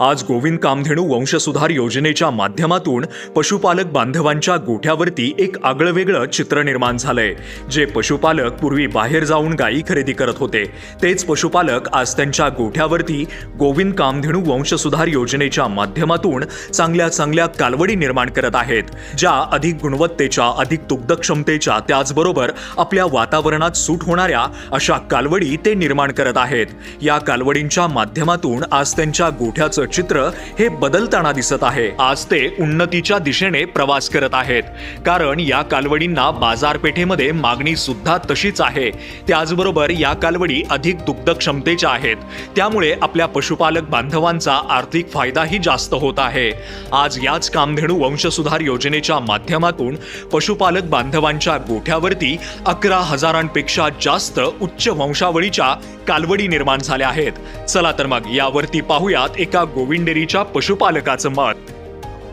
आज गोविंद कामधेनू वंशसुधार योजनेच्या माध्यमातून पशुपालक बांधवांच्या गोठ्यावरती एक आगळंवेगळं चित्र निर्माण झालंय. जे पशुपालक पूर्वी बाहेर जाऊन गायी खरेदी करत होते तेच पशुपालक आज त्यांच्या गोठ्यावरती गोविंद कामधेनू वंशसुधार योजनेच्या माध्यमातून चांगल्या चांगल्या कालवडी निर्माण करत आहेत ज्या अधिक गुणवत्तेच्या अधिक दुग्धक्षमतेच्या त्याचबरोबर आपल्या वातावरणात सूट होणाऱ्या अशा कालवडी ते निर्माण करत आहेत. या कालवडींच्या माध्यमातून आज त्यांच्या गोठ्याचं चित्र हे बदलताना दिसत आहे. आज ते उन्नतीच्या दिशेने प्रवास करत आहेत. कारण या कालवडींना बाजारपेठेमध्ये मागणी सुद्धा तशीच आहे. त्याचबरोबर या कालवडी अधिक दुग्ध क्षमतेच्या आहेत. त्यामुळे आपल्या पशुपालक बांधवांचा आर्थिक फायदाही जास्त होत आहे. आज याच कामधेनू वंशसुधार योजनेच्या माध्यमातून पशुपालक बांधवांच्या गोठ्यावरती अकरा हजारांपेक्षा जास्त उच्च वंशावळीच्या कालवडी निर्माण झाल्या आहेत. चला तर मग यावरती पाहूयात एका गोविंडेरीच्या पशुपालकाचं मत.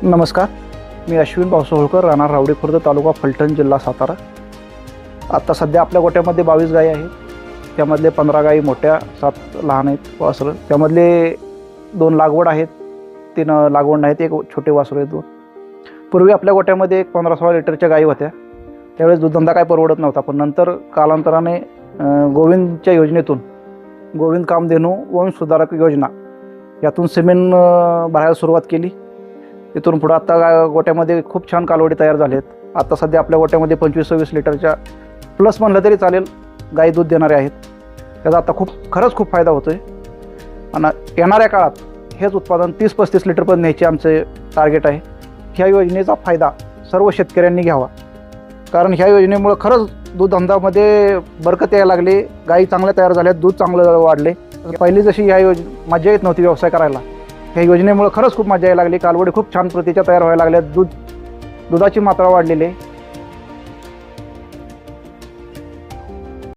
नमस्कार मी अश्विन पावसा होळकर राहणार रावडी खुर्द तालुका फलटण जिल्हा सातारा. आत्ता सध्या आपल्या गोट्यामध्ये बावीस गायी आहेत. त्यामधले पंधरा गायी मोठ्या सात लहान आहेत वासरं त्यामधले दोन लागवड आहेत तीन लागवड नाहीत एक छोटे वासरं आहेत दोन. पूर्वी आपल्या गोट्यामध्ये एक पंधरा सोळा लिटरच्या गायी होत्या. त्यावेळेस दूधधंदा काय परवडत नव्हता पण नंतर कालांतराने गोविंदच्या योजनेतून गोविंद कामधेनू वंश सुधारक योजना यातून सिमेंट भरायला सुरुवात केली. इथून पुढं आत्ता गा- गोट्यामध्ये खूप छान कालवडी तयार झाले आहेत आता सध्या आपल्या गोट्यामध्ये पंचवीस सव्वीस लिटरच्या प्लस म्हणलं तरी चालेल गाई दूध देणारे आहेत. त्याचा आता खूप खरंच खूप फायदा होतो आहे आणि येणाऱ्या काळात हेच उत्पादन तीस पस्तीस लिटरपर्यंत न्यायचे आमचे टार्गेट आहे. ह्या योजनेचा फायदा सर्व शेतकऱ्यांनी घ्यावा. कारण ह्या योजनेमुळं खरंच दूध धंदामध्ये बरकत यायला लागली. गाई चांगल्या तयार झाल्या दूध चांगलं वाढले पहिली जशी ह्या योज मजा येत नव्हती व्यवसाय करायला. ह्या योजनेमुळे खरंच खूप मजा यायला लागली. कालवडी खूप छान प्रतीच्या तयार व्हायला लागल्या. दूध दुधाची मात्रा वाढलेली. आहे